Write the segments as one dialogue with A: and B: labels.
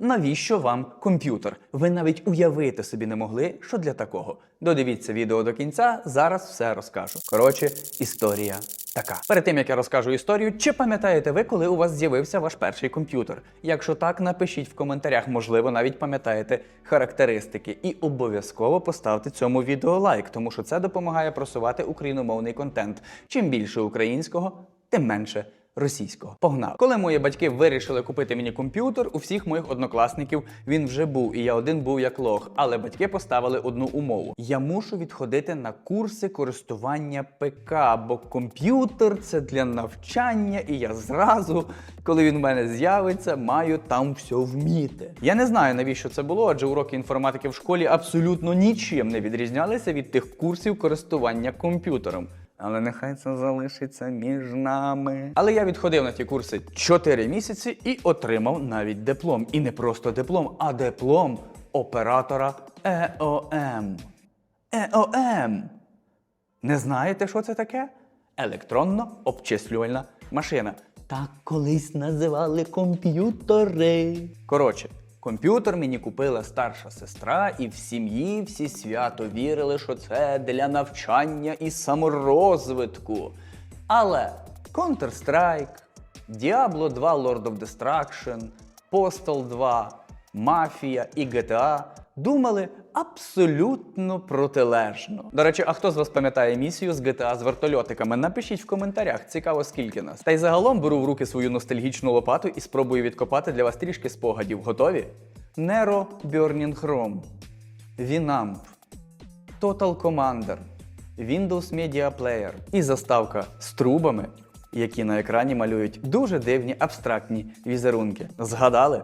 A: Навіщо вам комп'ютер? Ви навіть уявити собі не могли, що для такого. Додивіться відео до кінця, зараз все розкажу. Коротше, історія така. Перед тим як я розкажу історію, чи пам'ятаєте ви, коли у вас з'явився ваш перший комп'ютер? Якщо так, напишіть в коментарях, можливо, навіть пам'ятаєте характеристики. І обов'язково поставте цьому відео лайк, тому що це допомагає просувати україномовний контент. Чим більше українського, тим менше російського. Погнав. Коли мої батьки вирішили купити мені комп'ютер, у всіх моїх однокласників він вже був, і я один був як лох. Але батьки поставили одну умову: я мушу відходити на курси користування ПК, бо комп'ютер це для навчання, і я зразу, коли він в мене з'явиться, маю там все вміти. Я не знаю, навіщо це було, адже уроки інформатики в школі абсолютно нічим не відрізнялися від тих курсів користування комп'ютером. Але нехай це залишиться між нами. Але я відходив на ті курси 4 місяці і отримав навіть диплом. І не просто диплом, а диплом оператора ЕОМ. ЕОМ. Не знаєте, що це таке? Електронно-обчислювальна машина. Так колись називали комп'ютери. Коротше, комп'ютер мені купила старша сестра, і в сім'ї всі свято вірили, що це для навчання і саморозвитку. Але Counter-Strike, Diablo 2 Lord of Destruction, Postal 2, Мафія і GTA думали абсолютно протилежно. До речі, а хто з вас пам'ятає місію з GTA з вертольотиками? Напишіть в коментарях, цікаво скільки нас. Та й загалом беру в руки свою ностальгічну лопату і спробую відкопати для вас трішки спогадів. Готові? Nero Burning Chrome, Winamp, Total Commander, Windows Media Player і заставка з трубами, які на екрані малюють дуже дивні абстрактні візерунки. Згадали?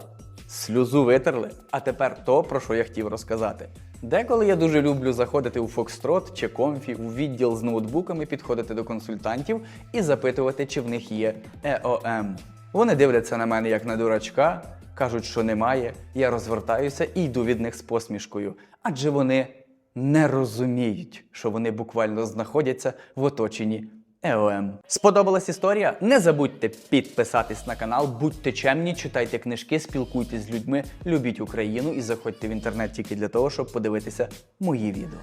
A: Сльозу витерли. А тепер то, про що я хотів розказати. Деколи я дуже люблю заходити у Foxtrot чи Comfy, у відділ з ноутбуками, підходити до консультантів і запитувати, чи в них є EOM. Вони дивляться на мене як на дурачка, кажуть, що немає. Я розвертаюся і йду від них з посмішкою, адже вони не розуміють, що вони буквально знаходяться в оточенні ЕОМ. Сподобалась історія? Не забудьте підписатись на канал, будьте чемні, читайте книжки, спілкуйтесь з людьми, любіть Україну і заходьте в інтернет тільки для того, щоб подивитися мої відео.